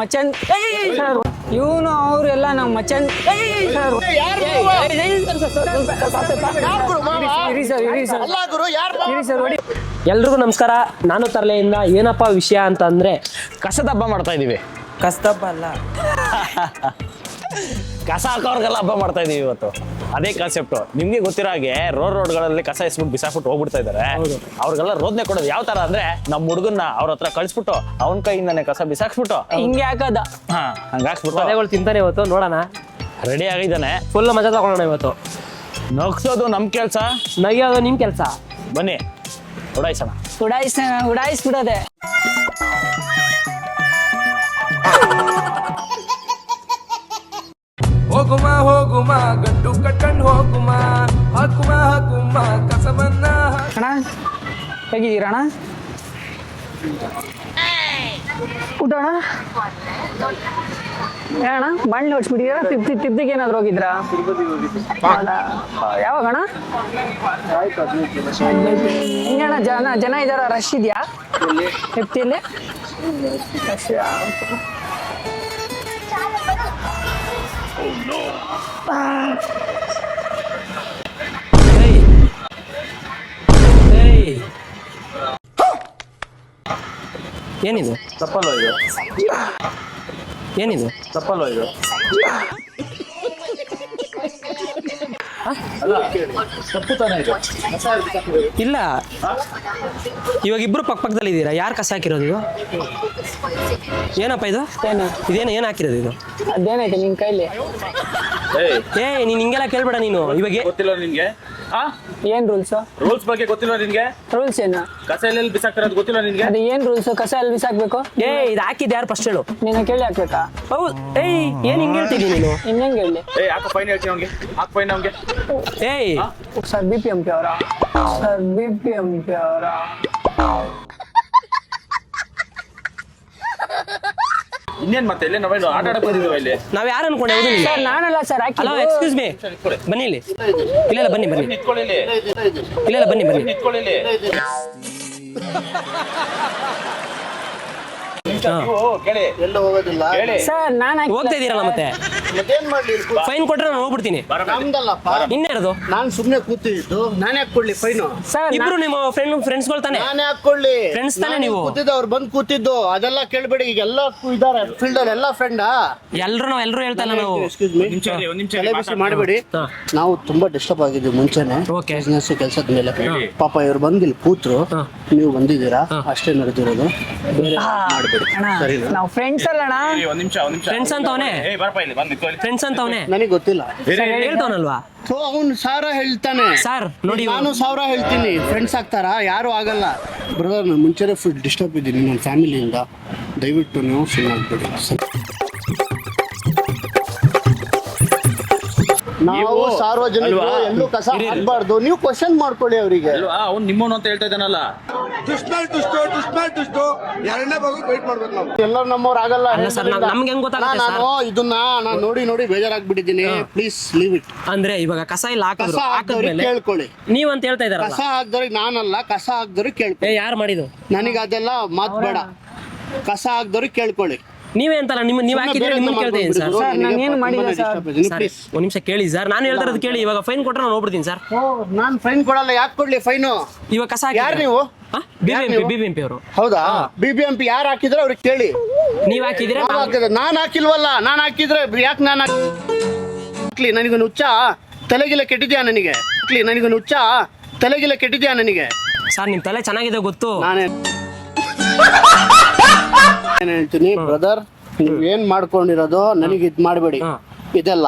ಮಚ್ಚನ್. Sir. ಇವನು ಅವರೆಲ್ಲ ನಮ್ಮ ಮಚನ್ ಸರ್. ಇರಿ ಸರ್ ಇರಿ ಸರ್ ಇರಿ ಸರ್. ಹೊಡಿ. ಎಲ್ರಿಗೂ ನಮಸ್ಕಾರ. ನಾನು ತರಲೆಯಿಂದ ಏನಪ್ಪ ವಿಷಯ ಅಂತ ಅಂದ್ರೆ ಕಸದ ಹಬ್ಬ ಮಾಡ್ತಾ ಇದೀವಿ. ಹಬ್ಬ ಅಲ್ಲ. ಕಸ ಹಾಕೋರ್ಗೆಲ್ಲ ಹಬ್ಬ ಮಾಡ್ತಾ ಇದೀವಿ ಇವತ್ತು. ಅದೇ ಕಾನ್ಸೆಪ್ಟ್ ನಿಮ್ಗೆ ಗೊತ್ತಿರೋ ಹಾಗೆ ರೋಡ್ ರೋಡ್ಗಳಲ್ಲಿ ಕಸ ಎಸ್ಬಿಟ್ಟು ಬಿಸಾಕ್ಬಿಟ್ಟು ಹೋಗ್ಬಿಡ್ತಾ ಇದಾರೆ. ಅವ್ರಿಗೆಲ್ಲ ರೋದ್ನೆ ಕೊಡೋದು ಯಾವ ತರ ಅಂದ್ರೆ ನಮ್ಮ ಹುಡುಗನ್ನ ಅವ್ರ ಹತ್ರ ಕಳಿಸ್ಬಿಟ್ಟು ಅವನ ಕೈಯಿಂದಾನೆ ಕಸ ಬಿಸಾಕ್ಸ್ಬಿಟ್ಟು. ಹಿಂಗೆ ಹಾಕದ. ಹಾ ಹಂಗ ಹಾಕ್ಸ್ಬಿಟ್ಟು. ಮನೆಗಳು ತಿಂತಾನೆ ಇವತ್ತು ನೋಡೋಣ. ರೆಡಿ ಆಗಿದ್ದಾನೆ. ಫುಲ್ ಮಜಾ ತಗೊಳ್ಳೋಣ ಇವತ್ತು. ನಗ್ಸೋದು ನಮ್ ಕೆಲ್ಸ. ನಗಿಯೋದು ನಿಮ್ ಕೆಲ್ಸ. ಬನ್ನಿ. ಉಡಾಯಿಸೋಣ ಉಡಾಯಿಸ್ ಉಡಾಯಿಸ್ಬಿಡೋದೆ ಹೋಗುಮ ಹೋಗುಮ ಗಂಟು ಕಟ್ಟಂಡ್ ಹೋಗುಮ ಹಾಕುಮ ಹಾಕುಮ ಕಸವನ್ನ ಹಾಕು. ಅಣ್ಣ ಹೇಗಿದ್ದೀರಣ ಊಟ ಅಣ್ಣ? ಏ ಅಣ್ಣ ಮಣ್ಣು ಹೊಡ್ಸ್ಬಿಟ್ಟಿದ್ದೀರಾ ತಿಪ್ಪಿ ತಿಪ್ಪಿಗೆ ಏನಾದ್ರು ಹೋಗಿದ್ರಾ? ಯಾವಾಗ ಅಣ್ಣ? ಹಿಂಗಣ್ಣ ಜನ ಜನ ಇದಾರ ರಶ್ ಇದೆಯಾ? ತಿಪ್ತಿಯಲ್ಲಿ ಏನಿದು? ತಪ್ಪಲ್ವ ಇದು? ಏನಿದು? ತಪ್ಪಲ್ವ ಇದು? ತಪ್ಪು ತಾನೇ ಇದು? ಇಲ್ಲ. ಇವಾಗ ಇಬ್ರು ಪಕ್ಕ ಪಕ್ಕದಲ್ಲಿ ಇದ್ದೀರಾ? ಯಾರು ಕಸ ಹಾಕಿರೋದು ಇದು? ಏನಪ್ಪ ಇದು? ಇದೇನು ಏನು ಹಾಕಿರೋದು ಇದು? ಅದೇನಾಯ್ತು ನಿಮ್ಮ ಕೈಲಿ? ಏ ನೀನು ಹಿಂಗೆಲ್ಲ ಕೇಳ್ಬೇಡ ನೀನು ಇವಾಗ. ಏ- ಗೊತ್ತಿಲ್ಲ ನಿನ್ಗೆ. ಆ? ಏನ್ ರೂಲ್ಸ್ ರೂಲ್ಸ್ ಬಗ್ಗೆ ಗೊತ್ತಿಲ್ಲ ನಿನ್ಗೆ? ರೂಲ್ಸ್ ಏನು? ಕಸ ಎಲ್ಲೆಲ್ಲಿ ಅಂತ ಗೊತ್ತಿಲ್ಲ ನಿನ್ಗೆ? ಅದು ಏನ್ ರೂಲ್ಸ್ ಕಸ ಎಲ್ಲಿ ಬಿಸಾಕ್ಬೇಕು? ಏ ಇದು ಹಾಕಿದ್ದು ಯಾರು ಫಸ್ಟ್ ಹೇಳು. ನೀನು ಕೇಳಿ ಹಾಕ್ಬೇಕಾ? ಹೌದು ಏಯ್ ಏನ್ ಹಿಂಗೆ ಹೇಳ್ತಿದ್ದೀನಿ ನೀನು? ಇನ್ನಂಗೆ ಹೇಳಿ ಏಯ್ ಹಾಕೋ ಫೈನ್ ಹೇಳ್ತೀನಿ ಅವ್ನಿಗೆ. ಹಾಕ್ ಫೈನ್ ಅವ್ನಿಗೆ? ಏಯ್. Sir B P M P ಅವರ? Sir B P M P ಅವರ? ಇನ್ನೇನ್ ಮತ್ತೆ ಇಲ್ಲೇ ನಾವೇನು ಆಟ ಆಡಕ್ ಬಂದಿದ್ದೀವಿ ಇಲ್ಲಿ. ನಾವ್ ಯಾರು ಅನ್ಕೊಂಡೆ? ಹೌದು ಸರ್ ನಾನಲ್ಲ ಸರ್ ಹಲೋ ಹಾಕಿ ಎಕ್ಸ್ಕ್ಯೂಸ್ ಮೀ ಬನ್ನಿ ಇಲ್ಲಿ. ಇಲ್ಲ ಇಲ್ಲ ಬನ್ನಿ ಬನ್ನಿ. ನಿಂತ್ಕೊಳ್ಳಿ ಇಲ್ಲಿ. ಇಲ್ಲ ಇಲ್ಲ ಬನ್ನಿ ಬನ್ನಿ. ನಿಂತ್ಕೊಳ್ಳಿ ಇಲ್ಲಿ. ಹಾ. ನೀವು ಕೇಳಿ. ಎಲ್ಲೂ ಹೋಗೋದಿಲ್ಲ ಕೇಳಿ ಸರ್ ನಾನು ಹೋಗ್ತಾ ಇದ್ದೀರಲ್ಲ ಮತ್ತೆ? ಮತ್ತೇನ್ ಮಾಡ್ಲಿ ಫೈನ್ ಕೊಟ್ರೆ ನಾನು ಹೋಗ್ಬಿಡ್ತೀನಿ. ನಮ್ದಲ್ಲಪ್ಪ. ನಾನು ನಾನ್ ಸುಮ್ನೆ ಕೂತಿದ್ದು ನಾನೇ ಹಾಕೊಳ್ಳಿ ಫೈನು ಸರ್ ಇಬ್ರು ನಿಮ್ಮ ಫ್ರೆಂಡ್ ಫ್ರೆಂಡ್ಸ್ಗಳು ತಾನೆ? ನಾನೇ ಹಾಕೊಳ್ಳಿ ಫ್ರೆಂಡ್ಸ್ ತಾನೆ ನೀವು? ಕೂತಿದ್ದು ಅವ್ರು ಬಂದು ಕೂತಿದ್ದು. ಅದೆಲ್ಲ ಕೇಳ್ಬೇಡಿ ಈಗ ಎಲ್ಲ ಇದಾರೆ ಫೀಲ್ಡ್ ಅಲ್ಲಿ ಎಲ್ಲ ಫ್ರೆಂಡಾ ಎಲ್ರು ನಾವು ಎಲ್ರು ಹೇಳ್ತಾ ಇಲ್ಲ ನಾವು. ಎಕ್ಸ್ಕ್ಯೂಸ್ ಮೀ ತಲೆ ಬಿಸಿ ಮಾಡಬೇಡಿ. ನಾವು ತುಂಬಾ ಡಿಸ್ಟರ್ಬ್ ಆಗಿದ್ವಿ ಮುಂಚೆನೆ. ಓಕೆ. ಬಿಸ್ನೆಸ್ ಕೆಲಸದ ಮೇಲೆ. ಪಾಪ ಇವ್ರು ಬಂದು ಇಲ್ಲಿ ಕೂತ್ರು. ನೀವು ಬಂದಿದ್ದೀರಾ? ಅಷ್ಟೇ ನಡೆದಿರೋದು. ಬೇರೆ ಮಾಡಬೇಡಿ. ಅಣ್ಣ ನಾವು ಫ್ರೆಂಡ್ಸ್ ಅಲ್ಲಣ್ಣ ಇರಿ, ಒಂದ್ ನಿಮಿಷ ಒಂದ್ ನಿಮಿಷ. Friends ಅಂತವ್ನೆ? ಏಯ್ ಬರ್ಪ ಇಲ್ಲಿ ಬಂದ್ ಫ್ರೆಂಡ್ಸ್ ಅಂತವನೇ. ನನಗೆ ಗೊತ್ತಿಲ್ಲ. ಹೇಳ್ತಾವನಲ್ವಾ ಸೊ ಅವ್ನು ಸಾವಿರ ಹೇಳ್ತಾನೆ. ಸರ್ ನೋಡಿ ನಾನು ಸಾವಿರ ಹೇಳ್ತೀನಿ. ಫ್ರೆಂಡ್ಸ್ ಆಗ್ತಾರಾ? ಯಾರು ಆಗಲ್ಲ. ಬ್ರದರ್ ನಾನು ಮುಂಚೆನೇ ಫುಲ್ ಡಿಸ್ಟರ್ಬ್ ಇದ್ದೀನಿ ನನ್ನ ಫ್ಯಾಮಿಲಿಯಿಂದ ದಯವಿಟ್ಟು ನೀವು ಸುಮ್ಮನೆ ಆಗ್ಬಿಡಿ ನಾವು ಸಾರ್ವಜನಿಕರು ಅಲ್ವಾ? ಎಲ್ಲೂ ಕಸ ಹಾಕ್ಬಾರ್ದು. ನೀವು ಕ್ವಶನ್ ಮಾಡ್ಕೊಳ್ಳಿ ಅವರಿಗೆ. ಅಲ್ವಾ? ಅವ್ನು ನಿಮ್ಮವನು ಅಂತ ಹೇಳ್ತಾ ಇದ್ದಾನಲ್ಲ. ಎಲ್ಲರೂ ನಮ್ಮವ್ರು ಆಗಲ್ಲ. ಅಲ್ಲ sir, ನಾವ್- ನಮ್ಗೆ ಹೆಂಗ್ ಗೊತ್ತಾಗುತ್ತೆ ನಾನು ಇದನ್ನ ನಾನು ನೋಡಿ ನೋಡಿ ಬೇಜಾರಾಗ್ಬಿಟ್ಟಿದ್ದೀನಿ. ಪ್ಲೀಸ್ ಲೀವ್ ಇಟ್ ಅಂದ್ರೆ ಇವಾಗ ಕಸ ಇಲ್ಲ ಕಸ ಹಾಕಿದ್ರು. ಹಾಕ್ದವ್ರಿಗೆ ಹಾಕಿದ್ಮೇಲೆ ಕೇಳ್ಕೊಳ್ಳಿ. ನೀವ್ ಅಂತ ಹೇಳ್ತಾ ಇದಾರಲ್ಲ? ಕಸ ಹಾಕ್ದವ್ರಿಗೆ ನಾನಲ್ಲ ಕಸ ಹಾಕ್ದವ್ರಿಗೆ ಕೇಳ್ಕೊಳ್ಳಿ. ಏ ಯಾರು ಮಾಡಿದ್ದು? ನನಗೆ ಅದೆಲ್ಲ ಮಾತ್ ಬೇಡ. ಕಸ ಹಾಕ್ದವ್ರಿಗೆ ಕೇಳ್ಕೊಳ್ಳಿ. ನೀವೇ ಅಂತಲ್ಲ ನಿಮ್ಮ ನೀವು ಹಾಕಿದ್ರೆ ನಿಮ್ಮನ್ನ ಕೇಳ್ತಾ ಸರ್. ಸರ್, ನಾನು ಏನು ಮಾಡಿಲ್ಲ ಸರ್. ಸರ್ ಒಂದ್ ನಿಮಿಷ ಕೇಳಿ ಸರ್ ನಾನು ಹೇಳ್ತಾ ಇರೋದು ಕೇಳಿ ಇವಾಗ ಫೈನ್ ಕೊಟ್ಟರೆ ನಾನು ಹೋಗ್ಬಿಡ್ತೀನಿ ಸರ್. ನಾನು ಫೈನ್ ಕೊಡಲ್ಲ ಯಾಕೆ ಕೊಡ್ಲಿ ಫೈನು ಇವಾಗ ಕಸ ಯಾರು ನೀವು? ಯಾರ್ ಬಿಬಿಎಂಪಿ ನೀವು? ಬಿಬಿಎಂಪಿ ಅವರು. ಹೌದಾ? ಬಿ ಬಿ ಎಂ ಪಿ ಯಾರು ಹಾಕಿದ್ರೆ ಅವ್ರಿಗೆ ಕೇಳಿ. ನೀವು ಹಾಕಿದ್ರೆ ನಾನು ಹಾಕಿದ್ರೆ ನಾನ್ ಹಾಕಿಲ್ವಲ್ಲ ನಾನು ಹಾಕಿದ್ರೆ ಯಾಕೆ ನಾನು ಹಾಕ್ಲಿ ನನಗೊಂದು ಹುಚ್ಚ ತಲೆಗಿಲ್ಲ ಕೆಟ್ಟಿದ್ಯಾ ನನಗೆ? ಹಾಕ್ಲಿ ನನಗೊಂದು ಹುಚ್ಚ ತಲೆಗಿಲ್ಲ ಕೆಟ್ಟಿದ್ಯಾ ನನಗೆ? ಸರ್ ನಿಮ್ಮ ತಲೆ ಚೆನ್ನಾಗಿದೆ ಗೊತ್ತು. ನಾನೇ ಏನ್ ಹೇಳ್ತೀನಿ ಬ್ರದರ್ ನೀವ್ ಏನ್ ಮಾಡ್ಕೊಂಡಿರೋದು ನನಗೆ ಇದ್ ಮಾಡಬೇಡಿ. ಇದೆಲ್ಲ.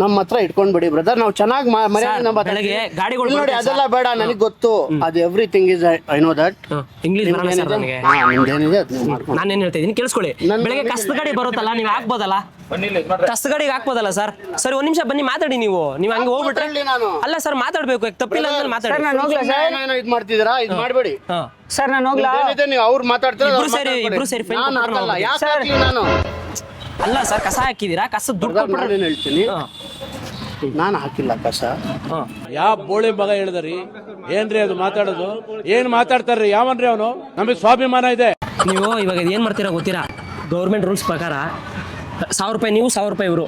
ನಮ್ಮ ಹತ್ರ ಇಟ್ಕೊಂಡ್ಬಿಡಿ ಬ್ರದರ್ ನಾವು ಚೆನ್ನಾಗಿ ಮರ್ಯಾದೆ ನಮ್ಮ ಬೆಳಗ್ಗೆ ಗಾಡಿಗಳು ನೋಡಿ ಅದೆಲ್ಲ ಬೇಡ ನನಗೆ ಗೊತ್ತು. ಅದು everything is I know that English ಬರಲ್ಲ ಸರ್ ನನಗೆ. ನಿಮ್ದೇನಿದೆ ಮಾಡ್ಕೊಂಡು ನಾನೇನ್ ಹೇಳ್ತಾ ಇದೀನಿ ಕೇಳಿಸ್ಕೊಳ್ಳಿ. ನನ್ ಬೆಳಗ್ಗೆ ಕಷ್ಟ ಗಾಡಿ ಬರುತ್ತಲ್ಲ ನೀವು ಹಾಕ್ಬೋದಲ್ಲ? ಕಸದ ಹಾಕ್ಬೋದಲ್ಲ ಸರ್? ಸರಿ ಒಂದ್ ನಿಮಿಷ ಬನ್ನಿ ಮಾತಾಡಿ ನೀವು. ನೀವು ಹಂಗೆ ಹೋಗ್ಬಿಟ್ರೆ ಅಲ್ಲ ಸರ್ ಮಾತಾಡ್ಬೇಕು. ತಪ್ಪಿಲ್ಲ ಅಂದ್ರೆ ಮಾತಾಡಿ. ಸರ್ ನಾನು ಹೋಗ್ಲಾ ಸರ್? ಏನೋ ಇದ್ ಮಾಡ್ತಿದ್ದೀರಾ? ಇದ್ ಮಾಡಬೇಡಿ. ಸರ್ ನಾನು ಹೋಗ್ಲಾ? ಏನಿದೆ ನೀವು ಅವ್ರು ಮಾತಾಡ್ತಾರೆ ಇಬ್ರು ಸೇರಿ- ಇಬ್ರು ಸೇರಿ fine ನಾನು ಕೊಟ್ರೆ ಹಾಕಲ್ಲ ಯಾಕೆ ಹಾಕ್ಲಿ ನಾನು? ಅಲ್ಲ ಸರ್ ಕಸ ಹಾಕಿದೀರಾ ಕಸ ದುಡ್ಡು ಹೇಳ್ತೀನಿ. ನಾನು ಹಾಕಿಲ್ಲ ಕಸ. ಹಾ. ಯಾವ ಬೋಳಿ ಮಗ ಹೇಳಿದ್ರಿ? ಏನ್ರಿ ಅದು ಮಾತಾಡೋದು? ಏನ್ ಮಾತಾಡ್ತಾರ್ರಿ? ಯಾವನ್ರಿ ಅವನು? ನಮಗೆ ಸ್ವಾಭಿಮಾನ ಇದೆ. ನೀವು ಇವಾಗ ಏನ್ ಮಾಡ್ತೀರಾ ಗೊತ್ತೀರಾ? ಗೌರ್ಮೆಂಟ್ ರೂಲ್ಸ್ ಪ್ರಕಾರ ಸಾವಿರ ರೂಪಾಯಿ ನೀವು ಸಾವಿರ ರೂಪಾಯಿ ಇವರು.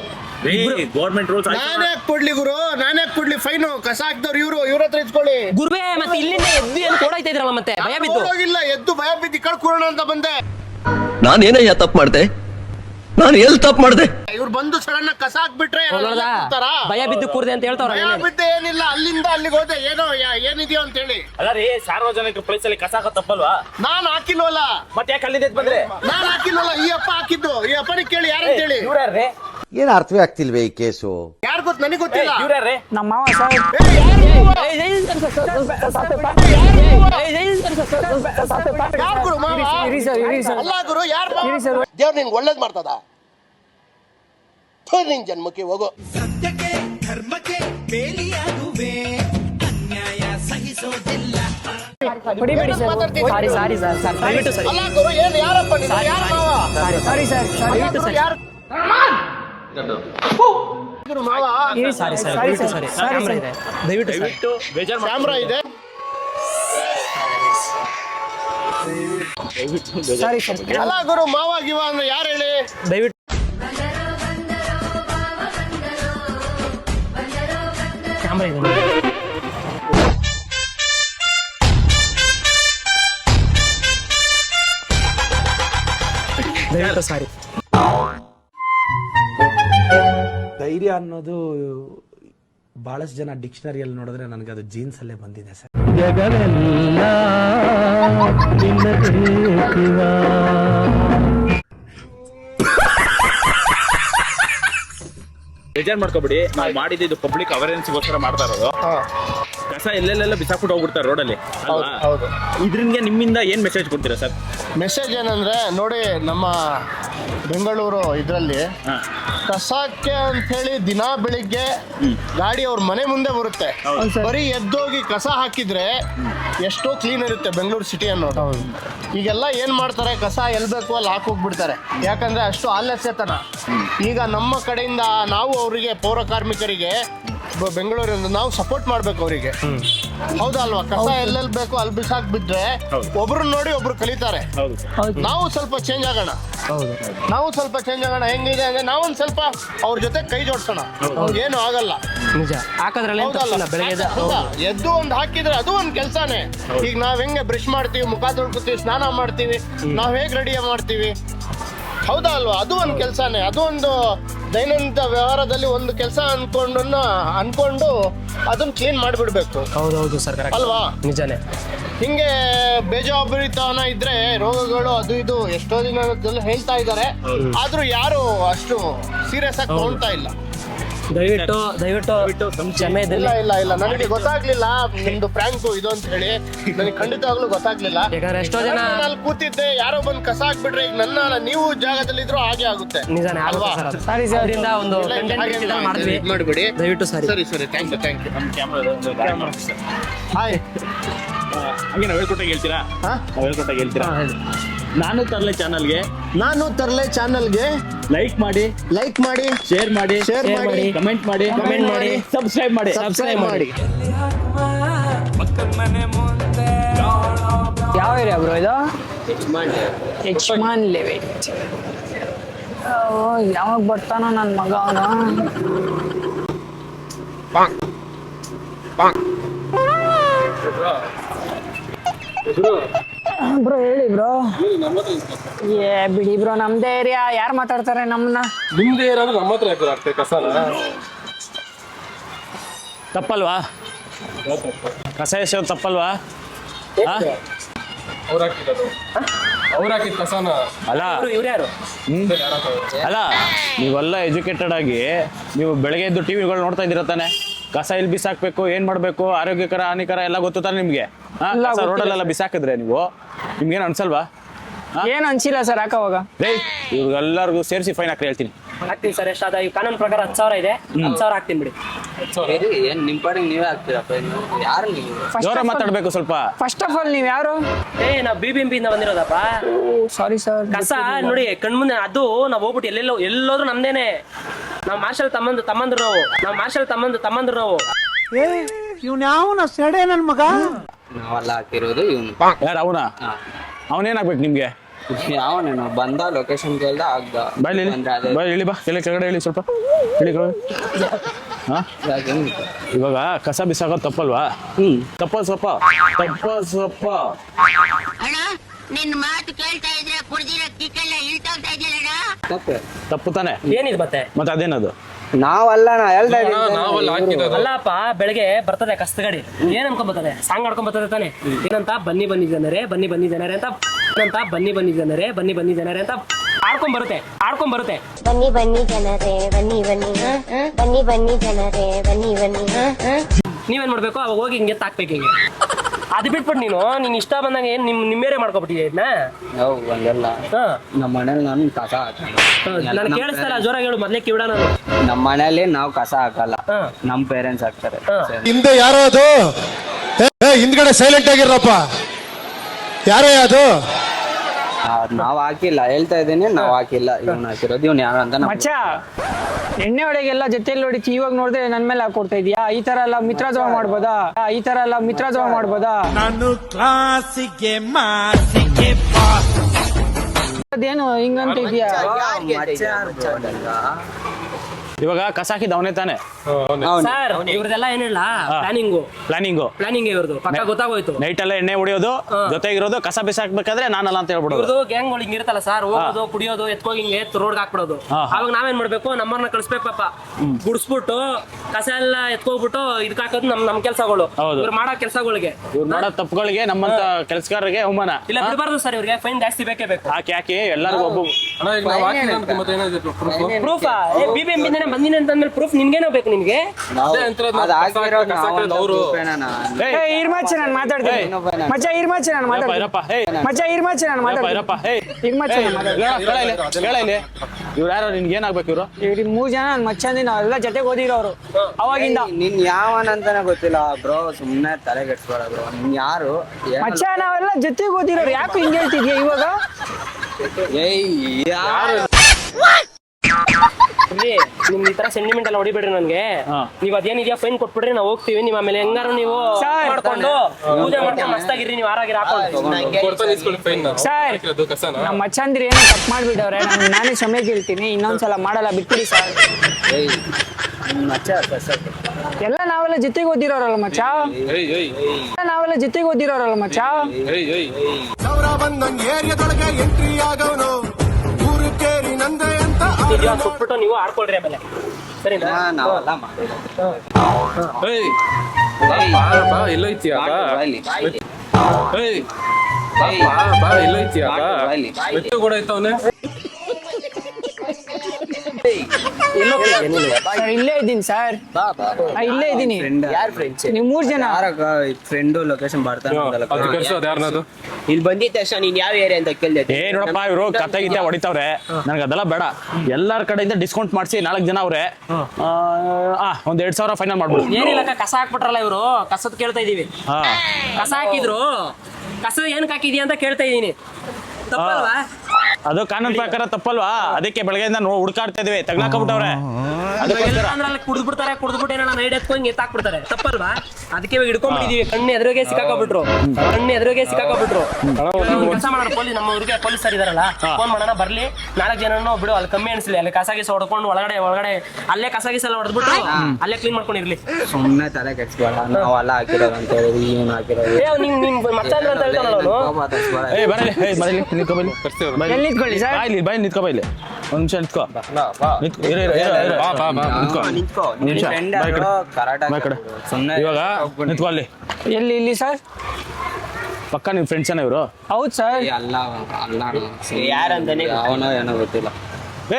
ಗೌರ್ಮೆಂಟ್ ರೂಲ್ಸ್ ನಾನೇ ಕೊಡ್ಲಿ ಗುರು ನಾನೇ ಕೊಡ್ಲಿ ಫೈನು ಕಸ ಹಾಕ್ದವ್ರು ಇವರು ಇವ್ರ ಹತ್ರ ಇಸ್ಕೊಳ್ಳಿ ಗುರುವೇ ಮತ್ತೆ ಇಲ್ಲಿಂದ ಎದ್ದು ಏನು ಇದ್ರಲ್ಲ ಮತ್ತೆ? ಭಯ ಬಿದ್ದು. ಹೋಗಿಲ್ಲ ಎದ್ದು ಭಯ ಬಿದ್ದು ಕಳ್ ಕೂರೋಣ ಅಂತ ಬಂದೆ. ನಾನೇನಯ್ಯ ತಪ್ಪು ಮಾಡ್ದೆ? ನಾನು ಎಲ್ಲಿ ತಪ್ಪು ಮಾಡ್ದೆ ಇವ್ರು ಬಂದು ಸಡನ್ ಕಸ ಹಾಕ್ಬಿಟ್ರೆ ನೋಡ್ದಾ? ಭಯ ಬಿದ್ದು ಕೂರ್ದೆ ಅಂತ ಹೇಳ್ತಾರ ಭಯ ಬಿದ್ದೆ ಏನಿಲ್ಲ ಅಲ್ಲಿಂದ ಅಲ್ಲಿಗೆ ಹೋದೆ ಏನೋ ಯಾ- ಏನಿದೆಯೋ ಅಂತ ಹೇಳಿ ಅಲ್ಲ ರೀ ಸಾರ್ವಜನಿಕ ಪ್ಲೇಸ್ ಅಲ್ಲಿ ಕಸ ಹಾಕೋ ತಪ್ಪಲ್ವಾ ನಾನ್ ಹಾಕಿಲ್ವಲ್ಲ ಮತ್ತೆ ಯಾಕೆ ಅಲ್ಲಿಂದ ಬಂದ್ರೆ ನಾನ್ ಹಾಕಿಲ್ವಲ್ಲ ಈ ಅಪ್ಪ ಹಾಕಿದ್ದು ಈ ಅಪ್ಪನಿಗೆ ಕೇಳಿ ಯಾರಂತ ಹೇಳಿ ಇವ್ರ್ಯಾರ್ರಿ ಏನು ಅರ್ಥವೇ ಆಗ್ತಿಲ್ವೇ ಈ ಕೇಸು ಯಾರು ಗೊತ್ತು ನನಗೆ ಗೊತ್ತಿಲ್ಲ ಇವ್ರ್ಯಾರ್ರಿ ನಮ್ಮ ಮಾವ ಸರ್ ಏ, ಯಾರು ಇವ್ರು? ಯಾರ್ ಗುರು ಮಾವ? ಇರಿ ಸರ್ ಇರಿ ಸರ್ ಅಲ್ಲ ಗುರು ಯಾರು ಇರಿ ಸರ್ ದೇವ್ರು ನಿನ್ಗೆ ಒಳ್ಳೇದ್ ಮಾಡ್ತದ ಥು, ನಿನ್ ಜನ್ಮಕ್ಕೆ ಹೋಗೋ. ಹೊಡಿಬೇಡಿ ಸರ್. ಮಾತಾಡ್ತೀನಿ. ಸಾರಿ ಸಾರಿ ಸರ್ ಸರ್ ದಯವಿಟ್ಟು ಸರಿ. ಅಲ್ಲ ಗುರು ಏನ್ ಯಾರಪ್ಪ ನೀನು? ಯಾರು ಮಾವ? Sorry sir sorry. ಅಲ್ಲ ಗುರು, ಯಾರು ಗುರು ಮಾವ? ಇರಿ ಸಾರಿ ಸರ್ ಸರಿ ದಯವಿಟ್ಟು ಸರ್. ಸಾರಿ. ಸರ್ ಇದೆ. ದಯವಿಟ್ಟು ಸರಿ. ದಯವಿಟ್ಟು ಬೇಜಾರ್ ಕ್ಯಾಮ್ರಾ ಇದೆ. ಸಾರಿ ಸರ್ ಅಲ್ಲ ಗುರು ಮಾವ ಗಿವ ಅಂದ್ರೆ ಯಾರು ಹೇಳಿ? ದಯವಿಟ್ಟು ಕ್ಯಾಮ್ರಾ ಇದೆ ನೋಡಿ. ದಯವಿಟ್ಟು ಸಾರಿ ಧೈರ್ಯ ಅನ್ನೋದು ಬಹಳಷ್ಟು ಜನ ಡಿಕ್ಷನರಿಯಲ್ಲಿ ನೋಡಿದ್ರೆ ನನಗೆ ಅದು ಜೀನ್ಸ್ ಅಲ್ಲೇ ಬಂದಿದೆ ಸರ್. ಬೇಜಾರ್ ಮಾಡ್ಕೊಬಿಡಿ. ನಾವು ಮಾಡಿದ್ದು ಇದು ಪಬ್ಲಿಕ್ ಅವೇರ್ನೆಸ್ಗೋಸ್ಕರ ಮಾಡ್ತಾ ಇರೋದು. ಕಸ ಎಲ್ಲೆಲ್ಲೆಲ್ಲ ಬಿಸಾಕ್ಬಿಟ್ಟು ಹೋಗ್ಬಿಡ್ತಾರೆ ರೋಡಲ್ಲಿ ಅಲ್ವಾ? ಹೌದು ಇದ್ರಿಂದ ನಿಮ್ಮಿಂದ ಏನು ಮೆಸೇಜ್ ಕೊಡ್ತೀರಾ ಸರ್? ಮೆಸೇಜ್ ಏನಂದ್ರೆ ನೋಡಿ ನಮ್ಮ ಬೆಂಗಳೂರು ಇದರಲ್ಲಿ ಹಾ. ಕಸಕ್ಕೆ ಅಂತ ಹೇಳಿ ದಿನಾ ಬೆಳಿಗ್ಗೆ ಗಾಡಿ ಅವ್ರ ಮನೆ ಮುಂದೆ ಬರುತ್ತೆ. ಬರೀ ಎದ್ದೋಗಿ ಕಸ ಹಾಕಿದ್ರೆ ಎಷ್ಟೋ ಕ್ಲೀನ್ ಇರುತ್ತೆ ಬೆಂಗಳೂರು ಸಿಟಿ ಅನ್ನೋದು. ಈಗೆಲ್ಲ ಏನ್ ಮಾಡ್ತಾರೆ ಕಸ ಎಲ್ ಬೇಕು ಅಲ್ಲಿ ಹಾಕೋಗ್ಬಿಡ್ತಾರೆ ಯಾಕಂದ್ರೆ ಅಷ್ಟು ಆಲಸ್ಯತನ. ಈಗ ನಮ್ಮ ಕಡೆಯಿಂದ ನಾವು ಅವರಿಗೆ ಪೌರ ಕಾರ್ಮಿಕರಿಗೆ ಬೆಂಗಳೂರಿಂದ ನಾವು ಸಪೋರ್ಟ್ ಮಾಡ್ಬೇಕು ಅವರಿಗೆ. ಹೌದಲ್ವಾ ಅಲ್ವಾ? ಕಸ ಎಲ್ಲೆಲ್ಲಿ ಬೇಕು ಅಲ್ಲಿ ಬಿಸಾಕ್ ಬಿಟ್ರೆ ಒಬ್ರು ನೋಡಿ ಒಬ್ರು ಕಲಿತಾರೆ. ಹೌದು. ನಾವು ಸ್ವಲ್ಪ ಚೇಂಜ್ ಆಗೋಣ. ನಾವು ಸ್ವಲ್ಪ ಚೇಂಜ್ ಆಗೋಣ. ಹೆಂಗಿದೆ ಅಂದ್ರೆ ನಾವೊಂದ್ ಸ್ವಲ್ಪ ಅವ್ರ ಜೊತೆ ಕೈ ಜೋಡ್ಸೋಣ. ಏನು ಆಗಲ್ಲ. ನಿಜ. ಹಾಕೋದ್ರಲ್ಲಿ? ಎದ್ದು? ಒಂದ್ ಹಾಕಿದ್ರೆ ಅದು ಒಂದ್ ಕೆಲ್ಸಾನೇ. ಈಗ ನಾವ್ ಹೆಂಗೆ ಬ್ರಷ್ ಮಾಡ್ತೀವಿ ಮುಖ ತೊಳ್ಕೊತೀವಿ ಸ್ನಾನ ಮಾಡ್ತೀವಿ ನಾವ್ ಹೇಗ್ ರೆಡಿ ಮಾಡ್ತೀವಿ? ಹೌದಾ ಅಲ್ವಾ? ಅದು ಒಂದು ಕೆಲಸನೇ. ಅದು ಒಂದು ದೈನಂದಿನ ವ್ಯವಹಾರದಲ್ಲಿ ಒಂದು ಕೆಲಸ ಅನ್ಕೊಂಡು ಅನ್ಕೊಂಡು ಅದನ್ನ ಕ್ಲೀನ್ ಮಾಡಿಬಿಡ್ಬೇಕು. ಹೌದು ಹೌದು ಸರ್ ಅಲ್ವಾ? ನಿಜನೇ. ಹಿಂಗೆ ಬೇಜವಾಬ್ದಾರಿತನ ಇದ್ರೆ ರೋಗಗಳು ಅದು ಇದು ಎಷ್ಟೋ ದಿನದಲ್ಲಿ ಹೇಳ್ತಾ ಇದ್ದಾರೆ. ಆದ್ರೂ ಯಾರು ಅಷ್ಟು ಸೀರಿಯಸ್ ಆಗಿ ತಗೊಳ್ತಾ ಇಲ್ಲ. ದಯವಿಟ್ಟು ದಯವಿಟ್ಟು ಕ್ಷಮೆ ಇಲ್ಲ ಇಲ್ಲ ಇಲ್ಲ. ನನಗೆ ಗೊತ್ತಾಗ್ಲಿಲ್ಲ ನಿಮ್ದು ಪ್ರ್ಯಾಂಕು ಇದು ಅಂತ ಹೇಳಿ. ನನಗೆ ಖಂಡಿತವಾಗ್ಲೂ ಗೊತ್ತಾಗ್ಲಿಲ್ಲ. ಯಾಕಂದ್ರೆ ಎಷ್ಟೋ ಜನ ನಾನು ಅಲ್ಲಿ ಕೂತಿದ್ದೆ ಯಾರೋ ಬಂದು ಕಸ ಹಾಕ್ಬಿಟ್ರೆ ಈಗ ನನ್ನ ನೀವು ಜಾಗದಲ್ಲಿದ್ರು ಹಾಗೆ ಆಗುತ್ತೆ. ನಿಜಾನೇ ಅಲ್ವಾ? ಸರಿ ಸರ್ ಅದರಿಂದ ಒಂದು ಮಾಡ್ಬಿಡಿ ದಯವಿಟ್ಟು ಸರಿ. ಸರಿ ಸರಿ. ಥ್ಯಾಂಕ್ ಯು ಥ್ಯಾಂಕ್ ಯು ನಮ್ಮ ಕ್ಯಾಮ್ರಾ ಹಾಯ್ ಹಂಗೆ ನಾವು ಹೇಳ್ಕೊಟ್ಟಾಗ ಹೇಳ್ತೀರಾ? ಹಾ? ನಾವು ಹೇಳ್ಕೊಟ್ಟಾಗ ಹೇಳ್ತೀರಾ? ನಾನು ತರಲೆ ಚಾನಲ್ಗೆ. ನಾನು ತರ್ಲೆ ಚಾನಲ್ಗೆ. ಲೈಕ್ ಮಾಡಿ. ಲೈಕ್ ಮಾಡಿ. ಶೇರ್ ಮಾಡಿ. ಶೇರ್ ಮಾಡಿ. ಕಮೆಂಟ್ ಮಾಡಿ. ಕಮೆಂಟ್ ಮಾಡಿ. ಸಬ್ಸ್ಕ್ರೈಬ್ ಮಾಡಿ. ಸಬ್ಸ್ಕ್ರೈಬ್ ಮಾಡಿ. ಯಾವ ಏರಿಯಾ ಬ್ರೋ ಇದು? ಯಜಮಾನ್ ಲೆವೆಟ್ ಯಾವಾಗ ಬರ್ತಾನ ನನ್ನ ಮಗ ಅವನು. ಬ್ರೋ. ಹೇಳಿ ಬ್ರೋ. ಏ ಬಿಡಿ ಬ್ರೋ ನಮ್ದೇ ಏರಿಯಾ ಯಾರು ಮಾತಾಡ್ತಾರೆ ನಮ್ಮನ್ನ ನಿಮ್ದೇ ಏನಾದ್ರು ನಮ್ಮ ಹತ್ರ ಯಾಕೆ ಆಗ್ತದೆ ಕಸನ? ತಪ್ಪಲ್ವಾ? ಕಸ ಎಸೆಯೋದು ತಪ್ಪಲ್ವಾ? ಅವ್ರು ಹಾಕಿದ್ದು ಅವ್ರು ಹಾಕಿದ ಕಸನ. ಅಲ್ಲ. ಇವ್ರು ಯಾರು? ಅಲ್ಲ ನೀವೆಲ್ಲ ಎಜುಕೇಟೆಡ್ ಆಗಿ ನೀವು ಬೆಳಗ್ಗೆ ಎದ್ದು ಟಿವಿಗಳು ನೋಡ್ತಾ ಇದ್ದೀರ ತಾನೆ? ಕಸ ಇಲ್ಲಿ ಬಿಸಾಕ್ಬೇಕು ಏನ್ ಮಾಡ್ಬೇಕು ಆರೋಗ್ಯಕರ ಹಾನಿಕರ ಎಲ್ಲ ಗೊತ್ತು ತಾನೆ ನಿಮ್ಗೆ? ರೋಡಲ್ಲೆಲ್ಲ ಬಿಸಾಕಿದ್ರೆ ನೀವು? ನಿಮ್ಗೇನು ಅನ್ಸಲ್ವಾ? ಏನು ಅನ್ಸಿಲ್ಲ ಸರ್ ಹಾಕೋವಾಗ. ರೇ ಇವ್ರಿಗೆಲ್ಲರಿಗೂ ಸೇರಿಸಿ ಫೈನ್ ಹಾಕಿ ಹೇಳ್ತೀನಿ. ಹಾಕ್ತೀನಿ ಸರ್ ಎಷ್ಟಾದ ಈ ಕಾನೂನು ಪ್ರಕಾರ ಹತ್ತು ಸಾವಿರ ಇದೆ. ಹತ್ತು ಸಾವಿರ ಹಾಕ್ತೀನಿ ಬಿಡಿ. ಏನ್ ನಿಮ್ ಪಾಡಿಗೆ ನೀವೇ ಆಗ್ತೀರಪ್ಪ ಯಾರು ನೀವು? ಜೋರ ಮಾತಾಡ್ಬೇಕು ಸ್ವಲ್ಪ. ಫಸ್ಟ್ ಆಫ್ ಆಲ್ ನೀವು ಯಾರು ಏ ನಾವು ಬಿ ಬಿ ಎಂ ಇಂದ ಬಂದಿರೋದಪ್ಪ ಸಾರಿ ಸರ್ ಕಸ ನೋಡಿ ಕಣ್ಮುಂದೆ ಅದು ನಾವು ಹೋಗ್ಬಿಟ್ಟು ಎಲ್ಲೆಲ್ಲೋ ಎಲ್ಲೋದ್ರು ನಮ್ದೇನೆ. ನಾವು ಮಾರ್ಷಲ್ ತಮ್ಮಂದು ತಮ್ಮಂದ್ರು ನಾವು ಮಾರ್ಷಲ್ ತಮ್ಮಂದು ತಮ್ಮಂದ್ರು ನಾವು ನಾವೆಲ್ಲ ಹಾಕಿರೋದು ಇವನು. ಯಾರು ಅವನ? ಅವನೇನಾಗ್ಬೇಕು ನಿಮ್ಗೆ? ಯಾವನೇನು ಬಂದ ಲೊಕೇಶನ್ ಕೇಳ್ದ ಆಗ್ದ. ಬಾಯ್ಲಿ ಇಳಿ. ಬಂದ್ರೆ ಅದೇ. ಬಾಯ್ ಇಳಿ ಬಾ. ಕೆಳಗೆ ಕೆಳಗಡೆ ಇಳಿ ಸ್ವಲ್ಪ. ಇಳಿ ಕೆಳಗಡೆ. ಹಾ? ಇವಾಗ ಕಸ ಬಿಸಾಕೋದು ತಪ್ಪಲ್ವಾ? ಹ್ಮ್. ತಪ್ಪ ಸಪ್ಪ ತಪ್ಪ ಸಪ್ಪ ಅಣ್ಣ ನಿನ್ ಮಾತು ಕೇಳ್ತಾ ಇದ್ರೆ ಕುಡ್ದಿರೋ ಕಿಕ್ಕೆಲ್ಲ ಇಳ್ತೋಗ್ತಾ ಇದೆಯಲ್ಲ ತಪ್ಪೆ ತಪ್ಪು ತಾನೆ. ಏನಿದು ಮತ್ತೆ? ಮತ್ತೆ ಅದೇನದು? ನಾವಲ್ಲ ನಾ ಹೇಳ್ತಾ ಇದ್ದೀನಿ. ಅಲ್ಲಪ್ಪ ಬೆಳಗ್ಗೆ ಬರ್ತದೆ ಕಸ್ತ ಗಾಡಿ ಏನ್ ಅನ್ಕೊಂಡ್ ಬರ್ತದೆ ಸಾಂಗ್ ಆಡ್ಕೊಂಡ್ ಬರ್ತದೆ ತಾನೆ. ಏನಂತ? ಬನ್ನಿ ಬನ್ನಿ ಜನರೇ ಬನ್ನಿ ಬನ್ನಿ ಜನರೇ ಅಂತ. ಏನಂತ? ಬನ್ನಿ ಬನ್ನಿ ಜನರೇ ಬನ್ನಿ ಬನ್ನಿ ಜನರೇ ಅಂತ ಆಡ್ಕೊಂಡ್ ಬರುತ್ತೆ ಆಡ್ಕೊಂಡ್ ಬರುತ್ತೆ. ಬನ್ನಿ ಬನ್ನಿ ಜನರೇ ಬನ್ನಿ ಬನ್ನಿ ಬನ್ನಿ ಬನ್ನಿ ಜನರೇ ಬನ್ನಿ ಬನ್ನಿ ನೀವೇನ್ ಮಾಡ್ಬೇಕು? ಅವಾಗ ಹೋಗಿ ಹಿಂಗೆ ತಾಕ್ಬೇಕು ಹಿಂಗೆ. ಅದು ಬಿಟ್ಬಿಟ್ಟು ನೀನು. ನಿನ್ ಇಷ್ಟ ಬಂದಂಗೆ ಏನ್ ನಿಮ್ ನಿಮ್ಮೇರೆ ಮಾಡ್ಕೊಬಿಟ್ಟಿದ್ಯಾ ಇದನ್ನ ಹಾ. ನಮ್ಮ ಮನೇಲಿ ನಾನು ಕಸ ಹಾಕಲ್ಲ. ನಾನು ಜೋರಾಗಿ ಹೇಳು ಮೊದ್ಲೇ ಕಿವಿಡ ನಾನು. ನಮ್ಮ ಮನೇಲಿ ನಾವು ಕಸ ಹಾಕಲ್ಲ. ಹಾ. ನಮ್ಮ ಪೇರೆಂಟ್ಸ್ ಹಾಕ್ತಾರೆ. ಹಾ. ಹಿಂದೆ ಯಾರೋ ಅದು? ಹಿಂದ್ಗಡೆ ಸೈಲೆಂಟ್ ಆಗಿರಪ್ಪ ಯಾರೇ ಅದು? ನಾವು ಹಾಕಿಲ್ಲ. ಹೇಳ್ತಾ ಇದ್ದೀನಿ ನಾವ್ ಹಾಕಿಲ್ಲ. ಇವನ್ ಹಾಕಿರೋದು ಇವ್ನ ಯಾರು ಅಂತ ನಮ್ಗೆ ಮಚ್ಚ ಎಣ್ಣೆ ಒಳಗೆಲ್ಲ ಜೊತೆಲಿ ಹೊಡಿತಿ. ಇವಾಗ ನೋಡಿದ್ರೆ ನನ್ ಮೇಲೆ ಹಾಕೊಡ್ತಾ ಇದೀಯಾ? ಈ ತರ ಎಲ್ಲ ಮಿತ್ರದ್ರೋಹ ಮಾಡ್ಬೋದಾ? ಈ ತರ ಎಲ್ಲ ಮಿತ್ರದ್ರೋಹ ಮಾಡ್ಬೋದಾ? ಅದೇನು ಹಿಂಗಂತ ಇದೀಯಾ? ಮಚ್ಚ ಯಾರು ಜೋಡಲ್ಲ? ಇವಾಗ ಕಸ ಹಾಕಿದ್ದ ಅವನೇ. ತಾನೆ. ಸರ್ ಇವ್ರದೆಲ್ಲ ಏನಿಲ್ಲ? ಪ್ಲಾನಿಂಗು ಪ್ಲಾನಿಂಗು ಪ್ಲಾನಿಂಗ್ ಇವ್ರದ್ದು ಪಕ್ಕ ಗೊತ್ತಾಗೋಯ್ತು. ನೈಟ್ ಎಲ್ಲ ಎಣ್ಣೆ ಹೊಡಿಯೋದು ಜೊತೆಗಿರೋದು ಕಸ ಬಿಸಾಕ್ಬೇಕಾದ್ರೆ ನಾನಲ್ಲ ಅಂತ ಹೇಳ್ಬಿಡೋದು. ಇವ್ರದು ಗ್ಯಾಂಗ್ ಹಿಂಗ್ ಇರ್ತಲ್ಲ ಸರ್ ಹೋಗೋದು ಕುಡಿಯೋದು ಎತ್ಕೋಗಿ ಹಿಂಗೆ ಎತ್ತು ರೋಡ್ ಹಾಕ್ಬಿಡೋದು. ಅವಾಗ ನಾವೇನ್ ಮಾಡ್ಬೇಕು? ನಮ್ಮನ್ನ ಕಳಿಸ್ಬೇಕಪ್ಪ ಗುಡಿಸ್ಬಿಟ್ಟು ಕಸ ಎಲ್ಲ ಎತ್ಕೋಗ್ಬಿಟ್ಟು ಇದಕ್ ಹಾಕೋದು ನಮ್ ನಮ್ ಕೆಲ್ಸಗಳು. ಹೌದು. ಇವ್ರು ಮಾಡೋ ಕೆಲ್ಸಗಳಿಗೆ. ಇವ್ರು ಮಾಡೋ ತಪ್ಪುಗಳಿಗೆ ನಮ್ಮಂತ ಕೆಲಸಗಾರರಿಗೆ ಅವಮಾನ. ಇಲ್ಲ ಬಿಡಬಾರ್ದು ಸರ್ ಇವ್ರಿಗೆ. ಫೈನ್ ಜಾಸ್ತಿ ಬೇಕೇ ಬೇಕು. ಹಾಕಿ ಹಾಕಿ ಎಲ್ಲರಿಗೂ ಒಬ್ಬ ಪ್ರೂಫ್ ಬಿ ಬಿ ಎಂ ಬಂದಿನಿ ಅಂತಂದ್ಮೇಲೆ ಪ್ರೂಫ್ ನಿನ್ಗೇನೋ ಬೇಕು ನಾವೊಂದು ರೂಪೇನ ನಾನು. ಏ ಮಾತಾಡ್ತೀನಿ. ಮಚ್ಚ ಇರ್ಮಚ್ಚ ನಾನು ಮಾತಾಡ್ತೀನಿ. ಮಚ್ಚ ಇರ್ಮಚ್ಚ ನಾನು ಮಾತಾಡ್ತೀನಿ. ಇಲ್ಲಿ ಇವ್ರು ಯಾರು ನಿನ್ಗೆ ಏನಾಗ್ಬೇಕು ಇವ್ರು? ಇವ್ರಿ ಮೂರ್ ಜನ ನನ್ ಮಚ್ಚಂದಿ ನಾವೆಲ್ಲ ಜೊತೆಗೆ ಓದಿರೋರು ಅವಾಗಿಂದ. ನಿನ್ ಯಾವನಂತಾನೆ ಅಂತಾನೆ ಗೊತ್ತಿಲ್ಲ ಬ್ರೋ ಸುಮ್ನೆ ತಲೆ ಕೆಡ್ಸ್ಬೇಡ ಬ್ರೋ. ನೀನ್ ಯಾರು? ಮಚ್ಚ ನಾವೆಲ್ಲ ಜೊತೆಗೆ ಓದಿರೋರು ಯಾಕೆ ಹಿಂಗೆ ಹೇಳ್ತಿದ್ಯಾ ಇವಾಗ? ಏಯ್ ಯಾರು? ಇರ್ಲಿ, ನಿಮ್ ಈ ತರ ಸೆಂಟಿಮೆಂಟ್ ಎಲ್ಲ ಹೊಡಿಬೇಡ್ರಿ ನನ್ಗೆ. ನೀವ್ ಅದೇನಿದ್ಯಾ ಫೈನ್ ಕೊಟ್ಬಿಡ್ರಿ ನಾವ್ ಹೋಗ್ತೀವಿ. ನಿಮ್ಮ ಆಮೇಲೆ ಹೆಂಗಾರು ನೀವು ಮಾಡ್ಕೊಂಡು ಪೂಜೆ ಮಾಡ್ಕೊಂಡು ಮಸ್ತಾಗಿರ್ರಿ ನೀವು ಆರಾಗಿರಿ ಹಾಕೊಂಡು. ಸರ್ ನಮ್ಮ ಮಚ್ಚಂದಿರು ಏನೋ ತಪ್ಪು ಮಾಡ್ಬಿಟ್ಟವ್ರೆ. ನಾನು ನಾನೇ ಕ್ಷಮೆ ಕೇಳ್ತೀನಿ. ಇನ್ನೊಂದ್ಸಲ ಮಾಡಲ್ಲ ಬಿಟ್ಬಿಡಿ ಸರ್ ಏಯ್ ನಾವೆಲ್ಲ ಜೊತೆಗೆ ಓದಿರೋರಲ್ಲ ಎಲ್ಲ ನಾವೆಲ್ಲ ಜೊತೆಗೆ ಓದಿರೋರಲ್ಲ ಮಚ್ಚ? ಎಲ್ಲ ನಾವೆಲ್ಲ ಜೊತೆಗೆ ಕೇರಿ ಮಚ್ಚ? ಇದ್ಯಾ ಕೊಟ್ಬಿಟ್ಟು ನೀವು ಆಡ್ಕೊಳ್ರಿ ಆಮೇಲೆ. ಸರಿನಾ? ನಾವೆಲ್ಲ ಮಾಡಿಲ್ಲ ಬಾ ಬಾ ಎಲ್ಲೋ ಬಾ. ಏಯ್. ಬಾ ಮೆತ್ತು ಕೂಡ? ಸರ್ ಇಲ್ಲೇ ಇದ್ದೀನಿ ಸರ್ ಬಾ, ಬಾ. ನಾ ಇಲ್ಲೇ ಇದ್ದೀನಿ. ಫ್ರೆಂಡ್ ಫ್ರೆಂಡ್ಸ್ ನೀವು ಮೂರ್ ಜನ. ಫ್ರೆಂಡ್ ಲೊಕೇಶನ್ ಬರ್ತಾನೆ ಯಾರನ್ನದು ಇಲ್ಲಿ ಬಂದಿದ್ದ ತಕ್ಷಣ ನೀನ್ ಯಾವ ಏರಿಯಾ ಅಂತ ಕೇಳ್ದೆ ಏ ನೋಡಪ್ಪ ಇವರು ಕತೆ ಗೀತೆ ಹೊಡಿತಾವ್ರೆ. ನನಗೆ ಅದೆಲ್ಲ ಬೇಡ. ಎಲ್ಲಾರ ಕಡೆಯಿಂದ ಡಿಸ್ಕೌಂಟ್ ಮಾಡಿಸಿ ನಾಲ್ಕು ಜನ ಅವ್ರೆ. ಆ ಒಂದ್ ಎರಡ್ ಸಾವಿರ ಫೈನಲ್ ಮಾಡ್ಬೋದು ಏನಿಲ್ಲ ಅಕ್ಕ, ಕಸ ಹಾಕ್ಬಿಟ್ರಲ್ಲ ಇವರು. ಕಸದ್ ಕೇಳ್ತಾ ಇದೀವಿ. ಹಾ. ಕಸ ಹಾಕಿದ್ರು. ಕಸ ಏನಕ್ಕೆ ಹಾಕಿದ್ಯಾ ಅಂತ ಕೇಳ್ತಾ ಇದೀನಿ. ತಪ್ಪಲ್ವಾ? ಅದು ಕಾನೂನು ಪ್ರಕಾರ ತಪ್ಪಲ್ವಾ? ಅದಕ್ಕೆ ಬೆಳಗ್ಗೆಯಿಂದ ನೋ ಹುಡ್ಕಾಡ್ತಾ ಇದೀವಿ. ತಗ್ಲಾಕಬಿಟ್ಟವ್ರೆ. ಅದಕ್ಕೋಸ್ಕರ ಅಂದ್ರೆ ಕುಡಿದ್ಬಿಡ್ತಾರೆ ಕುಡಿದ್ಬಿಟ್ಟು ಏನೋ ನೈಟ್ ಎತ್ತಾಕ್ ಎತ್ತಾಕ್ಬಿಡ್ತಾರೆ. ತಪ್ಪಲ್ವಾ? ಅದಕ್ಕೆ ಇವಾಗ ಹಿಡ್ಕೊಂಡ್ಬಿಟ್ಟಿದೀವಿ. ಕಣ್ಣು ಎದುರಿಗೆ ಸಿಕ್ಕಾಕೊಬಿಟ್ರು. ಕಣ್ಣು ಎದುರಿಗೆ ಸಿಕ್ಕಾಕೊಬಿಟ್ರು. ಕೆಲಸ ಮಾಡೋಣ ಪೊಲೀಸ್ ನಮ್ಮ ಊರಿಗೆ ಪೊಲೀಸ್ ಸರ್ ಇದಾರಲ್ಲ ಫೋನ್ ಮಾಡೋಣ ಬರ್ಲಿ. ನಾಲ್ಕು ಜನನು ಬಿಡು ಅಲ್ಲಿ ಕಮ್ಮಿ ಅನ್ಸ್ಲಿ. ಅಲ್ಲಿ ಕಸ ಗಿಸ ಹೊಡ್ಕೊಂಡು ಒಳಗಡೆ ಒಳಗಡೆ ಅಲ್ಲೇ ಕಸ ಗಿಸ ಎಲ್ಲ ಹೊಡೆದ್ಬಿಟ್ಟು ಅಲ್ಲೇ ಕ್ಲೀನ್ ಮಾಡ್ಕೊಂಡಿರ್ಲಿ. ಸುಮ್ಮನೆ ತಲೆ ಕೆಡ್ಸ್ಬೇಡ. ನಾವೆಲ್ಲ ಹಾಕಿರೋದು ಅಂತ ಇವನು ಹಾಕಿರೋದು? ಏ ನಿಮ್ ನಿಮ್ ಮಚ್ಚ ಅಂದ್ರೆ ಅಂತ ಹೇಳ್ತಾನಲ್ಲ ಅವನು. ಏ ಬರಲಿ ಏ ಬರಲಿ ನಿಂತ್ಕೊ ಬೈಲಿ ಎಲ್ಲಿ? ನಿಂತ್ಕೊಳ್ಳಿ ಸರ್. ಇಲ್ಲಿ ಬನ್ನಿ ನಿಂತ್ಕೊ ಇಲ್ಲಿ ಒಂದ್ ನಿಮಿಷ ನಿಂತ್ಕೋ. ನಿಂತ್ಕೊ ಇರು, ಇರು, ಇರು, ಇರು. ಬಾ ನಿಂತ್ಕೋ. ಒಂದ್ ನಿಮಿಷ. ಬಾ ಬಾಯ್ ಕಡೆ. ಬಾ ಬಾಯ್ ಕಡೆ. ಸುಮ್ಮನೆ ಇವಾಗ ನಿಂತ್ಕೋ ಅಲ್ಲಿ ಎಲ್ಲಿ ಇಲ್ಲಿ ಸರ್? ಪಕ್ಕ ನಿಮ್ಮ ಫ್ರೆಂಡ್ಸ್ ಏನೋ ಇವರು? ಹೌದು ಸರ್. ಅಲ್ಲ ಅಲ್ಲ. ಯಾರಂತಾನೆ ಅವನೋ ಏನೋ ಗೊತ್ತಿಲ್ಲ.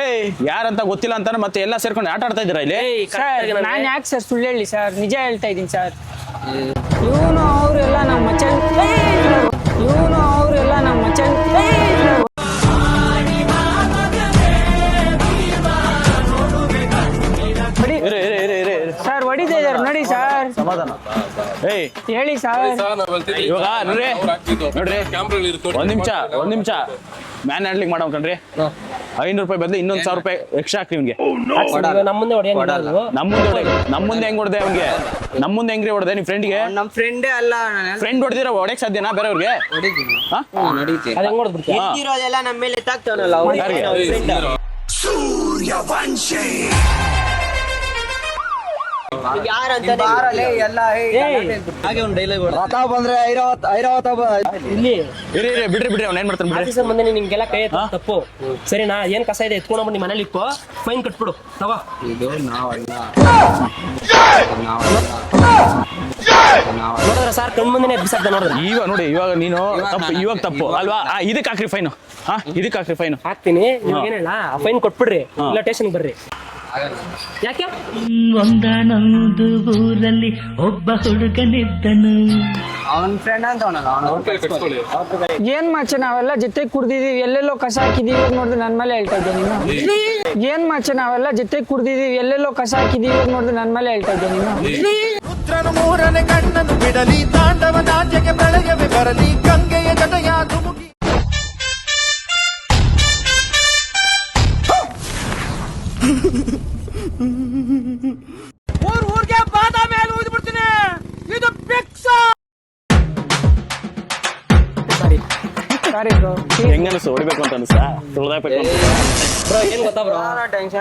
ಏಯ್ ಯಾರಂತ ಗೊತ್ತಿಲ್ಲ ಅಂತಾನೆ ಮತ್ತೆ ಎಲ್ಲ ಸೇರ್ಕೊಂಡು ಆಟ ಆಡ್ತಾ ಇದ್ದೀರಾ ಇಲ್ಲಿ? ಸರ್ ನಾನು ಯಾಕೆ ಸರ್ ಸುಳ್ಳು ಹೇಳಿ ಸರ್? ನಿಜ ಹೇಳ್ತಾ ಇದ್ದೀನಿ ಸರ್. ಇವನು ಅವರೆಲ್ಲ ನಮ್ಮ ಮಚ್ಚ ಇವನು ಅವರೆಲ್ಲ ನಮ್ಮ ಮಚ್ಚ ಏಯ್ ಹೇಳಿ ಸರ್. ಇವಾಗ ನೋಡ್ರಿ. ಒಂದ್ ನಿಮಿಷ ಒಂದ್ ನಿಮಿಷ. ಮ್ಯಾನ್ ಹ್ಯಾಂಡ್ಲಿಂಗ್ ಮಾಡೋ ಕಣ್ರಿ. ಐನೂರು ರೂಪಾಯಿ ಬದಲು ಇನ್ನೊಂದ್ ಸಾವಿರ ರೂಪಾಯಿ ಎಕ್ಸ್ಟ್ರಾ ಹಾಕ್ರಿ ನಿಮ್ಗೆ ನಮ್ಮ ಮುಂದೆ ನಮ್ಮ ಮುಂದೆ ಹೊಡೆ ನಮ್ಮ ಮುಂದೆ ಹೆಂಗ್ ಹೊಡೆದೆ ಅವ್ಗೆ ನಮ್ಮ ಮುಂದೆ ಹೆಂಗ್ರಿ ಹೊಡೆದೆ ನಿಮ್ ಫ್ರೆಂಡ್ಗೆ ನಮ್ ಫ್ರೆಂಡೇ ಅಲ್ಲ ಫ್ರೆಂಡ್ ಹೊಡೆದಿರ ಹೊಡೆಕ್ ಸಾಧ್ಯನಾ ಬೇರೆಯವ್ರಿಗೆ? ಹೊಡಿತೀನಿ. ಹಾ? ನಡೀತೀನಿ. ಅದ್ ಹೆಂಗ್ ಹೊಡೆದ್ಬಿಡ್ತೀಯ? ಹಾ. ಇರೋದೆಲ್ಲ ನಮ್ಮ ಮೇಲೆ ತಾಕ್ತಾವನಲ್ಲ ಅವ್ನು ಹಾಗೆ ಒಂದು ಡೈಲಾಗ್ ಬಂದ್ರೆ ಐರಾವತ್ ಐರಾವತ ಇಲ್ಲಿ. ಇರಿ ಇರಿ ಬಿಡ್ರಿ ಬಿಡ್ರಿ ಅವ್ನ ಏನ್ ಮಾಡ್ತಾನೆ ಬಿಡ್ರಿ? ಆಫೀಸರ್ ಮುಂದೆ ನಿಮ್ಗೆಲ್ಲ ಕೈ ಎತ್ತೋದು ತಪ್ಪು. ಸರಿನಾ ಏನ್ ಕಸ ಇದೆ ಎತ್ಕೊಂಡ್ ನಿಮ್ಮ ಮನೇಲಿ ಇಕ್ಕೋ ಫೈನ್ ಕಟ್ಬಿಡು. ತಗೋ. ಇದು ನಾವಲ್ಲ. ನೋಡಿದ್ರ ಸರ್ ಕಣ್ ಮುಂದೆ ಬಿಸಾಕ್ದ ನೋಡಿದ್ರ. ಇವಾಗ ನೋಡಿ ಇವಾಗ ನೀನು ತಪ್ಪು ಇವಾಗ ತಪ್ಪು. ಅಲ್ವಾ? ಆ, ಇದಕ್ಕೆ ಹಾಕ್ರಿ ಫೈನು ಹಾ ಇದಕ್ಕೆ ಹಾಕ್ರಿ ಫೈನು ಹಾಕ್ತೀನಿ. ಇವಾಗ ಏನಿಲ್ಲ ಫೈನ್ ಕೊಟ್ಬಿಡ್ರಿ. ಇಲ್ಲ ಸ್ಟೇಷನ್ ಬರ್ರಿ. ಯಾಕೆ? ಒಂದಾನೊಂದು ಊರಲ್ಲಿ ಒಬ್ಬ ಹುಡುಗನಿದ್ದನು. ಅವನ್ ಫ್ರೆಂಡ್ ಅಂತ ಏನ್ ಮಾಚೆ ನಾವೆಲ್ಲ ಜೊತೆ ಕುಡ್ದಿದೀವಿ ಎಲ್ಲೆಲ್ಲೋ ಕಸ ಹಾಕಿದೀವಿ ನೋಡಿದ್ರೆ ನನ್ ಮೇಲೆ ಹೇಳ್ತಾ ಇದ್ದೆ ನೀನು? ಏನ್ ಮಾಚೆ ನಾವೆಲ್ಲ ಜೊತೆ ಕುಡ್ದಿದೀವಿ ಎಲ್ಲೆಲ್ಲೋ ಕಸ ಹಾಕಿದೀವಿ ನೋಡಿದ್ರೆ ನನ್ ಮೇಲೆ ಹೇಳ್ತಾ ಇದ್ದೆ ನೀನು? ಮೂರನೇ ಕಣ್ಣನ್ನು ಬಿಡಲಿ ತಾಂಡವ ನಾಟ್ಯಕ್ಕೆ ಬೆಳಗ್ಗೆ ಬರಲಿ ಗಂಗೆಯ ಜಟೆಯ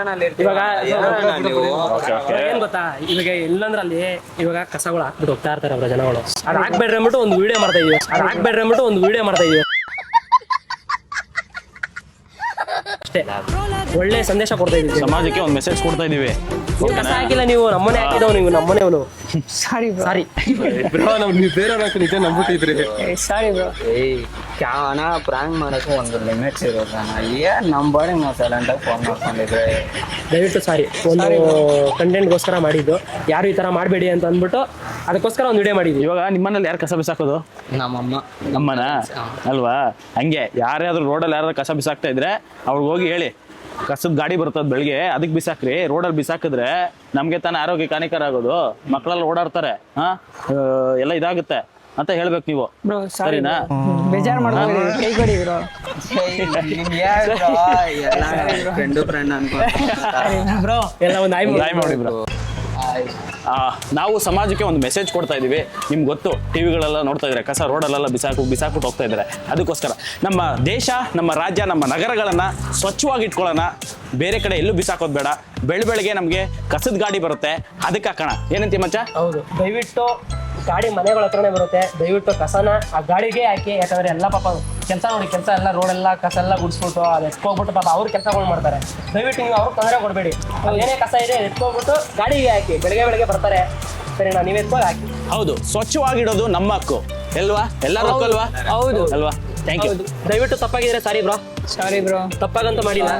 ಟೆನ್ಷನ್ ಅಲ್ಲಿ ಇರ್ತೀವಿ ಇವಾಗ ನೀವು? ಓಕೆ ಓಕೆ ಏನ್ ಗೊತ್ತಾ? ಇವಾಗ ಎಲ್ಲಂದ್ರ ಅಲ್ಲಿ ಇವಾಗ ಕಸಗಳು ಹಾಕ್ಬಿಟ್ಟು ಹೋಗ್ತಾ ಇರ್ತಾರೆ ಅವ್ರ ಜನಗಳು. ಅದ್ ಹಾಕ್ಬೇಡ್ರಿ ಅಂದ್ಬಿಟ್ಟು ಒಂದು ವಿಡಿಯೋ ಮಾಡ್ತಾ ಇದೀವಿ. ಅದ್ ಹಾಕ್ಬೇಡ್ರಿ ಅಂದ್ಬಿಟ್ಟು ಒಂದು ವಿಡಿಯೋ ಮಾಡ್ತಾ ಇದೀವಿ. ಅಷ್ಟೇ. ಒಳ್ಳೆ ಸಂದೇಶ ಕೊಡ್ತಾ ಇದ್ದೀವಿ. ಸಮಾಜಕ್ಕೆ ಒಂದು ಮೆಸೇಜ್ ಕೊಡ್ತಾ ಇದೀವಿ. ನೀವು ಕಸ ಹಾಕಿಲ್ಲ ನೀವು. ನಮ್ಮನೆ ಹಾಕಿದವ್ ನೀವು ನಮ್ಮನೆ ಅವನು ಸಾರಿ ಬ್ರೋ ಸಾರಿ ಬ್ರೋ ನಾವು ನೀವು ಬೇರೆ ನಿಜ ನಂಬಿಟ್ಟಿದ್ರಿ ಸಾರಿ ಬ್ರೋ ಏಯ್ ಕ್ಯಾವನ ಪ್ರಾಂಕ್ ಮಾಡಕ್ಕೆ ಒಂದು ಲಿಮಿಟ್ಸ್ ಇರೋದು? ಏನ್ ನಮ್ಮ ಬಾಡಿ ನಾವು ಸೈಲೆಂಟ್ ಆಗಿ ಫೋನ್ ಮಾಡ್ಕೊಂಡಿದ್ರೆ? ದಯವಿಟ್ಟು ಸಾರಿ ಒಂದು ಕಂಟೆಂಟ್ಗೋಸ್ಕರ ಮಾಡಿದ್ದು. ಯಾರು ಈ ತರ ಮಾಡಬೇಡಿ ಅಂತ ಅಂದ್ಬಿಟ್ಟು ಅದಕ್ಕೋಸ್ಕರ ಒಂದು ವಿಡಿಯೋ ಮಾಡಿದ್ವಿ. ಇವಾಗ ನಿಮ್ಮನೇಲಿ ಯಾರು ಕಸ ಬಿಸಾಕೋದು? ನಮ್ಮಮ್ಮ. ನಮ್ಮನ? ಅಲ್ವಾ? ಹಂಗೆ ಯಾರ್ಯಾದ್ರೂ ರೋಡಲ್ಲಿ ಯಾರಾದ್ರೂ ಕಸ ಬಿಸಾಕ್ತಾ ಇದ್ರೆ ಅವ್ರಿಗೆ ಹೋಗಿ ಹೇಳಿ. ಕಸದ ಗಾಡಿ ಬರ್ತದ ಬೆಳಿಗ್ಗೆ ಅದಕ್ಕೆ ಬಿಸಾಕ್ರಿ. ರೋಡಲ್ಲಿ ಬಿಸಾಕಿದ್ರೆ ನಮ್ಗೆ ತಾನೇ ಆರೋಗ್ಯ ಹಾನಿಕರ ಆಗೋದು. ಮಕ್ಕಳೆಲ್ಲ ಓಡಾಡ್ತಾರೆ. ಹಾ? ಎಲ್ಲ ಇದಾಗುತ್ತೆ ಅಂತ ಹೇಳ್ಬೇಕು ನೀವು. ಬ್ರೋ ಸರಿನಾ? ಬೇಜಾರ್ ಮಾಡ್ಕೊಂಡು ಕೈ ಕೊಡಿ ಬ್ರೋ. ಎಲ್ಲ ಫ್ರೆಂಡು ಫ್ರೆಂಡ್ ಅನ್ಕೊಂಡು ಬ್ರೋ. ಎಲ್ಲ ಒಂದು ಆಯ್ ಮಾಡಿ. ಬ್ರೋ. ಆ, ನಾವು ಸಮಾಜಕ್ಕೆ ಒಂದು ಮೆಸೇಜ್ ಕೊಡ್ತಾ ಇದ್ದೀವಿ ನಿಮ್ಗೆ ಗೊತ್ತು, ಟಿವಿಗಳೆಲ್ಲ ನೋಡ್ತಾ ಇದ್ದಾರೆ ಕಸ ರೋಡಲ್ಲೆಲ್ಲ ಬಿಸಾಕು, ಬಿಸಾಕ್ಬಿಟ್ಟು ಹೋಗ್ತಾ ಇದ್ದಾರೆ. ಅದಕ್ಕೋಸ್ಕರ ನಮ್ಮ ದೇಶ, ನಮ್ಮ ರಾಜ್ಯ, ನಮ್ಮ ನಗರಗಳನ್ನು ಸ್ವಚ್ಛವಾಗಿ ಇಟ್ಕೊಳ್ಳೋಣ. ಬೇರೆ ಕಡೆ ಎಲ್ಲೂ ಬಿಸಾಕೋದು ಬೇಡ. ಬೆಳ ಬೆಳಗ್ಗೆ ನಮಗೆ ಕಸದ ಗಾಡಿ ಬರುತ್ತೆ. ಅದಕ್ಕೆ ಹಾಕೋಣ. ಏನಂತಿ ಮಚ್ಚ? ಹೌದು. ದಯವಿಟ್ಟು ಗಾಡಿ ಮನೆಗಳ ಹತ್ರನೇ ಬರುತ್ತೆ. ದಯವಿಟ್ಟು ಕಸನ ಆ ಗಾಡಿಗೆ ಹಾಕಿ, ಯಾಕಂದ್ರೆ ಎಲ್ಲ ಪಾಪ ಕೆಲಸ ನೋಡಿ ಕೆಲಸ ಎಲ್ಲ ರೋಡ್ ಎಲ್ಲ ಕಸ ಎಲ್ಲ ಗುಡಿಸ್ಬಿಟ್ಟು ಅದು ಎತ್ಕೋಗ್ಬಿಟ್ಟು ಪಾಪ ಅವ್ರು ಕೆಲಸಗಳು ಮಾಡ್ತಾರೆ. ದಯವಿಟ್ಟು ನೀವು ಅವ್ರಿಗೆ ತೊಂದರೆ ಕೊಡಬೇಡಿ. ಏನೇ ಕಸ ಇದೆ ಎತ್ಕೋಗ್ಬಿಟ್ಟು ಗಾಡಿಗೆ ಹಾಕಿ ಬೆಳಗ್ಗೆ ಬೆಳಗ್ಗೆ ಬರ್ತಾರೆ. ಸರಿನಾ? ನೀವು ಎತ್ಕೊಂಡು ಹಾಕಿ. ಹೌದು ಸ್ವಚ್ಛವಾಗಿಡೋದು ನಮ್ಮ ಹಕ್ಕು. ಎಲ್ವಾ? ಎಲ್ಲರ ಹಕ್ಕು ಅಲ್ವಾ ಹೌದು. ಅಲ್ವಾ? ಥ್ಯಾಂಕ್ ಯು ದಯವಿಟ್ಟು ತಪ್ಪಾಗಿದ್ರೆ ಸಾರಿ ಬ್ರೋ ಸಾರಿ ಬ್ರೋ ತಪ್ಪಾಗಂತೂ ಮಾಡಿಲ್ಲ.